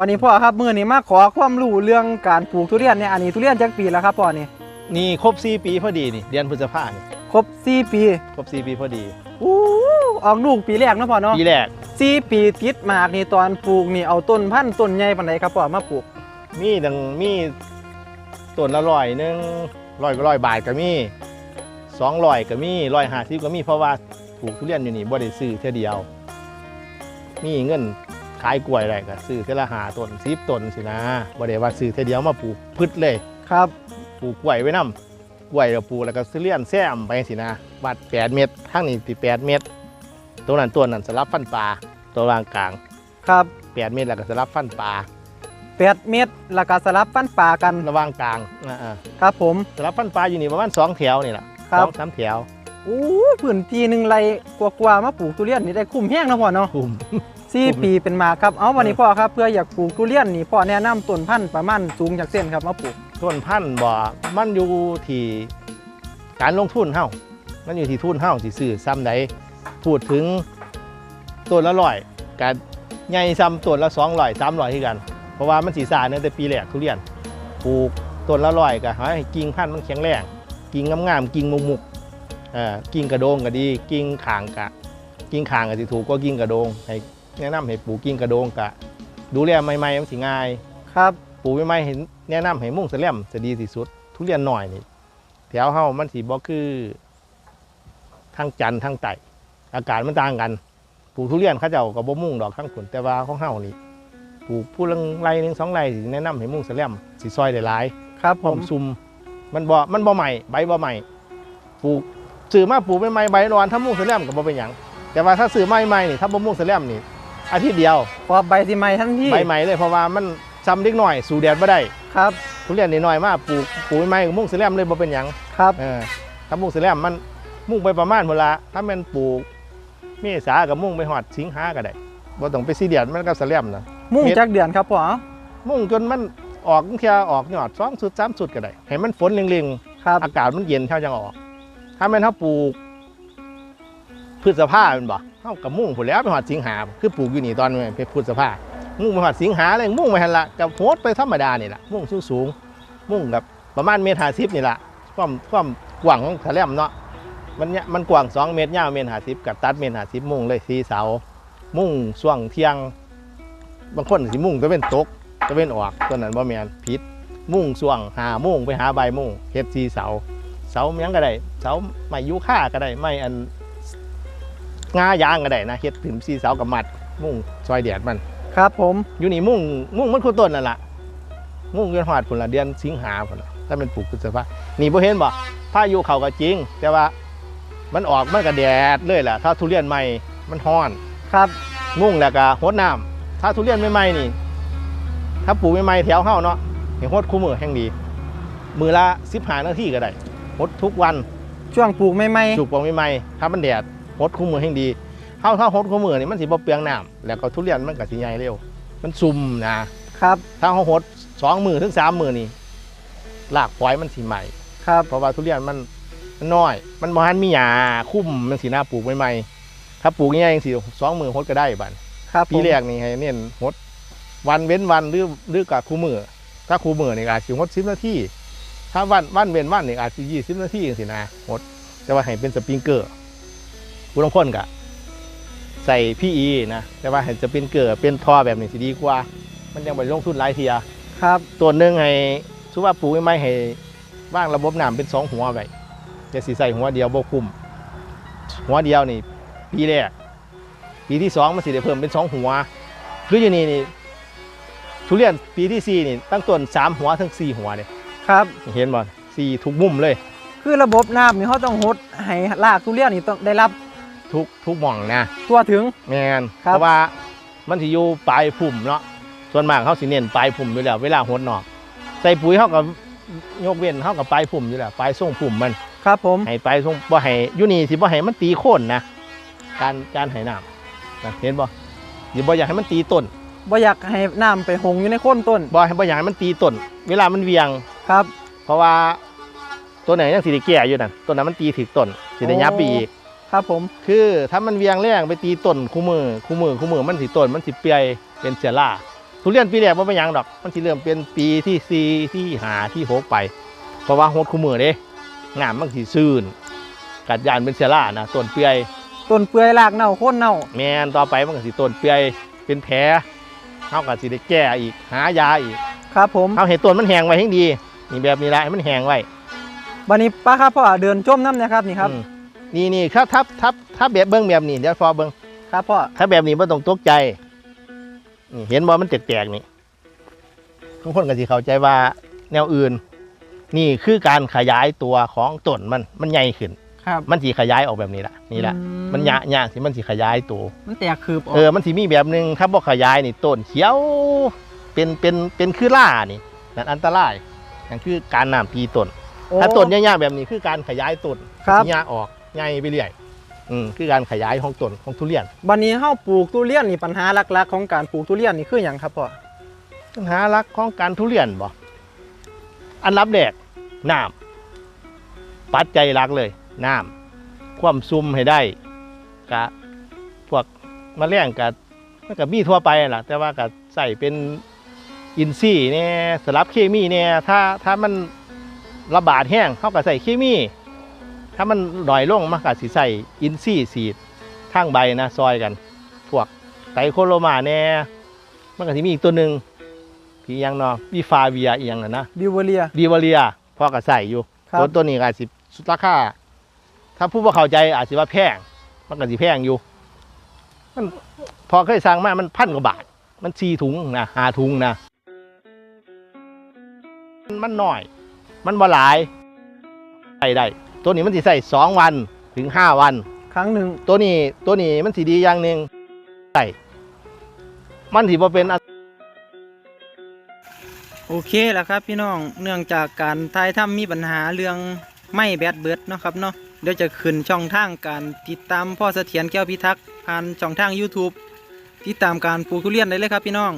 วันนี้พ่อครับมื้อนี้มาขอความรู้เรื่องการปลูกทุเรียนเนี่ยอันนี้ทุเรียนจักปีแล้วครับพ่อนี่นี่ครบ4ปีพอดีนี่เดือนพฤษภาเนี่ยครบ4ปีครบ4ปีพอดีอู้ออกลูกปีแรกเนาะพ่อเนาะปีแรก4ปีติดหมากนี่ตอนปลูกนี่เอาต้นพันธุ์ต้นใหญ่ปานใดครับพ่อมาปลูก มีดังมีต้นละร้อยหนึงร้อยร้อยบาทก็มีสองร้อยก็มีร้อยห้าสิบก็มีเพราะว่าปลูกทุเรียนอยู่นี่บ่ได้ซื้อเท่อเดียว มีเงิน ขายกล้วยอะไรก็ซื้อเท่อละหาต้นสิบต้นสินะบ่ได้ว่าซื้อเท่อเดียวมาปลูกพืชเลยครับปลูกกล้วยไว้นำกล้วยเราปลูกแล้วก็ซื้อเลี่ยนแซมไปสินะวัด8เมตรข้างนี้ที่8เมตรตัวนั้นตัวนั้นสลับฟันปลาตัววางกลางครับ8เมตรแล้วก็สลับฟันปลา8เมตรแล้วก็สลับฟันป่ากันระหว่างกลางอ่าครับผมๆสลับฟันปลาอยู่นี่ประมาณ2แถวนี่แหละครับสองสามแถวอู้พื้นที่หนึ่งไรกว่าๆมาปลูกทุเรียนนี่ได้คุ้มแห้งเนาะพ่อเนาะคุม สี่ปีเป็นหมากครับ เอาวันนี้พ่อครับเพื่ออยากปลูกทุเรียนนี่พ่อแนะนำต้นพันธุ์ประมาณสูงจากเส้นครับมาปลูกต้นพันธุ์บ่มันอยู่ที่การลงทุนเฮามันอยู่ที่ทุนเฮาสิซื้อซ้ำใดพูดถึงต้นละร้อยการใหญ่ซ้ำต้นละ200 300คือกัน เพราะว่ามันสีสาเนี่ยแต่ปีแรกทุเรียนปลูกต้นละร้อยก็ให้กิ่งพันธุ์มันแข็งแรงกิ่งงามๆกิ่งมุกมุกๆเอ่อกิ่งกระโดงก็ดี กิ่งขางกะ กิ่งขางก็สิถูกก็กิ่งกระโดงให้ แนะนำให้ปลูกกิ่งกระโดงกะ ดูแลใหม่ๆมันสิง่าย ครับปลูกใหม่ๆเห็นแนะนำให้มุ่งแสลมจะดีที่สุด ทุเรียนหน่อยนี่แถวเฮามันสิบ่คือทางจันทร์ทางไต่อากาศมันต่างกันปลูกทุเรียนเขาเจ้าก็บ่มุ่งดอกทั้งผลแต่ว่าของเฮานี่ปลูกผู้ลังไรหนึงสองไรสิแนะนำให้มุ่งแสลมสิซอยได้หลายครับพผร้อมมซุมมันบ่มันบ่ใหม่ใบบ่ใหม่ปลูกซื้อมาปลูกใหม่ๆใบนอนถ้ามุ่งแสลมก็บ่เป็นหยังแต่ว่าถ้าซื้อใหม่ๆนี่ถ้าบ่มุ่งแสลมนี่ อาทิตย์เดียวพอใบสิใหม่ทันทีใบใหม่เลยเพราะว่ามันซ้ำเล็กหน่อยสู่แดดบ่ได้ครับทุเรียนนิดหน่อยมากปลูกปลูกใหม่ๆก็มุ่งเสแลมเลยบ่เป็นหยังครับเออถ้ามุ่งเสแลมมันมุ่งไปประมาณเวลาถ้าแมันปลูกเมษากับมุ่งไปหอดสิงหาก็ได้บ่ต้องไปซีเดียดมันก็เสแลมนะมุ่งเม็ดจักเดือนครับพ่อมุ่งจนมันออกเทียออกยอดสองสุดสามสุดก็ได้ให้มันฝนเล็งครับๆอากาศมันเย็นเท่าจังออก ถ้าแม่นถ้าปลูก พฤษภาเป็นบ่เท่ากับมุ่งผลแล้วไปหอดสิงหาคือปลูกอยู่นี่ตอนนี้เป็นพฤษภามุ่งไปหอดสิงหาเลยมุ่งไปหันละกับโหดไปธรรมดานี่แหละมุ่งสูงๆมุ่งกับประมาณเมตรห้าสิบนี่แหละความความกว้างของแสลมเนาะมันเนี่ยมันกว้างสองเมตรยาวเมตรห้าสิบกับตัดเมตรห้าสิบมุ่งเลยสีเสา มุ่งช่วงเที่ยง บางคนสิมุ่งตะเว้นตกตะเว้นออกตัวนั้นบ่แม่นผิดมุ่งช่วงหามุ่งไปหาใบมุ่งเฮ็ดสีเสาเสายังก็ได้เสาไม้ยูค่าก็ได้ไม้อัน งายางก็ได้นะเฮ็ดถึงสีเสากับมัด มุ่งซอยแดดมัน ครับผมอยู่นี่มุ่งมุ่งมันคือต้นนั่นล่ะมุ่งเดือนหอดผลละเดือนสิงหาผลละถ้าเป็นปลูกพฤษภานี่บ่เห็นบ่พายุเขาก็จริง แต่ว่ามันออกมันก็แดดเลยล่ะ ถ้าทุเรียนใหม่มันร้อนครับมุ่งแล้วก็หดน้ำถ้าทุเรียนใหม่ๆนี่ ถ้าปลูกใหม่ๆแถวเฮาเนาะเห็นหดคู่มือแห่งดี มือละ15นาทีก็ได้หดทุกวันช่วงปลูกใหม่ปลูกปลงใหม่ๆถ้ามันแดด หดคู่มือแห่งดีเฮาถ้าหดคู่มือนี่มันสิบ่เปลืองน้ำแล้วก็ทุเรียนมันก็สิใหญ่เร็ว มันซุ่มนะๆครับถ้าเขาหดสองมือถึงสามมือนี่รากปล่อยมันสิใหม่ครับเพราะว่าทุเรียนมันมันน้อย มันบ่ทันมีหญ้าคุ้มมันสิน่าปลูกใหม่ๆถ้าปลูกง่ายๆจังสิสองมือหดก็ได้บัดครับผมปีแรกนี่ให้เน้นหดวันเว้นวันหรือหรือกับคู่มือถ้าคู่มือนี่อาจสิหดสิบนาทีถ้าวันวันเว้นวันนี่อาจสิยี่สิบนาทีสินะหดแต่ว่าให้เป็นสปริงเกอร์ ผู้ลางคนกะใส่พีอีนะแต่ว่าให้สปริงเกอร์เป็นท่อแบบนี้สิดีกว่า มันยังไปลงทุนหลายเทียครับตัวหนึ่งให้สุว่าปลูกไม่ให้ว่างระบบน้ำเป็นสองหัวไว้จะสิใส่หัวเดียวบ่คุ้มหัวเดียวนี่ปีแรกปีที่สองมันสิได้เพิ่มเป็นสองหัวคืออยู่นี่นี่ทุเรียนปีที่สี่นี่ตั้งต้นสามหัวถึงสี่หัวเลยครับเห็นบ่สี่ทุกมุมเลย คือระบบน้ำนี่เขาต้องหดให้รากทุเรียนนี่ต้องได้รับ ทุกทุกหม่องนะทั่วถึง แมนครับ เพราะว่ามันสิอยู่ปลายพุ่มเนาะส่วนมากเขาสิเน้นปลายพุ่มอยู่แล้ว เวลาหดนอก ใส่ปุ๋ยเขากับยกเว้นเขากับปลายพุ่มอยู่แล้วปลายส่งพุ่มมันครับผม ให้ปลายส่งบ่ให้อยู่นี่สิบ่ให้มันตีโค่นนะการการให้น้ำนะเห็นบ่อย่าบ่อยากให้มันตีต้นบ่อยากให้น้ำไปหงอยู่ในโคนต้นบ่ให้บ่อยากให้มันตีต้น เวลามันเวียง ครับ เพราะว่าตัวไหนยังสิได้แก่อยู่นั่นตัวนั้นมันตีถึกต้นสิได้ยับไปอีก ครับผม คือถ้ามันเวียงแรงไปตีต้นคู่มือคู่มือคู่มือมันสิต้นมันสิเปียเป็นเชื้อราทุทุเรียนปีแรกมันเป็นหยังดอก มันสิเริ่มเป็นปีที่สี่ที่หาที่หกไป เพราะว่าโฮดคู่มือเด้งามมันสิซื่นกัดยานเป็นเชื้อรานะต้นเปื่อยต้นเปื่อยรากเน่าโค่นเน่า แมนต่อไปมันก็สิต้นเปื่อยเป็นแผลเฮาก็สิได้แก้อีกหายาอีกครับผมเฮาเห็นต้นมันแห้งไว้ให้ดีนี่แบบนี้ละให้มันแห้งไว้วันนี้ป้าครับพ่อเดินชมน้ำนะครับนี่ครับ อืมนี่นี่ถ้าถ้าถ้าถ้าแบบเบิ้งแบบนี้เดี๋ยวพอเบิ้งครับพ่อถ้าแบบนี้ไม่ต้องตกใจนี่เห็นว่ามันแตกๆนี่ทุกคนก็สิเข้าใจว่าแนวอื่น นี่คือการขยายตัวของต้นมันมันใหญ่ขึ้นครับมันสิขยายออกแบบนี้ละนี่แหละอืมันหยะหยะสิมันสิขยายตัว มันแตกคืบออกเออมันสิมีแบบหนึงถ้าบ่ขยายนี่ต้นเขียวเป็นเป็นเป็นคือล่านี่นั่นอันตรายนั่นคือการน้ำตีต้นโอ้ถ้าต้นหญ้าๆแบบนี้คือการขยายต้นครับหญ้าออก ใหญ่ไปเรื่อยอืมคือการขยายของต้นของทุเรียนวันนี้เฮาปลูกทุเรียนนี่ปัญหาหลักๆ ของการปลูกทุเรียนนี่คืออย่างครับพ่อปัญหาหลักของการทุเรียนบ่อันดับแรกน้ำปัจจัยหลักเลยน้ำความซุ่มให้ได้กะพวกแมลงกะมันก็มีทั่วไปล่ะ แต่ว่าก็ใส่เป็นอินทรีย์เนี่ยสลับเคมีเนี่ยถ้าถ้ามันระบาดแห้งเขาก็ใส่เคมี ถ้ามันหน่อยลงมันก็สิใส่อินทรีย์สีดทางใบนะซอยกัน พวกไตรโคโรมาเนี่ยมันก็สิมีอีกตัวหนึ่งที่ยังเนาะวีฟาเวียอีกอย่างน่ะนะบิวเวเรียดีวาเลียพ่อก็ใส่อยู่ครับตัวตัวนี้ก็อาจสิราคาถ้าผู้บ่เข้าใจอาจสิว่าแพงมันก็สิแพงอยู่ มันพอเคยสั่งมามันพันกว่าบาท มันสี่ถุงนะหาถุงนะมันมันน้อย มันบ่หลายใส่ได้ ตัวนี้มันสิใส่สองวันถึงห้าวัน ครั้งหนึ่งตัวนี้ตัวนี้มันสีดีอย่างหนึ่งใส่มันสิบ่เป็นอันโอเคแล้วครับพี่น้องเนื่องจากการทายถ้ำมีปัญหาเรื่องไม่แบดเบิดเนาะครับเนาะเดี๋ยวจะขึ้นช่องทางการติดตามพ่อเสถียรแก้วพิทักษ์ผ่านช่องทาง YouTube ติดตามการปลูกทุเรียนได้เลยครับพี่น้อง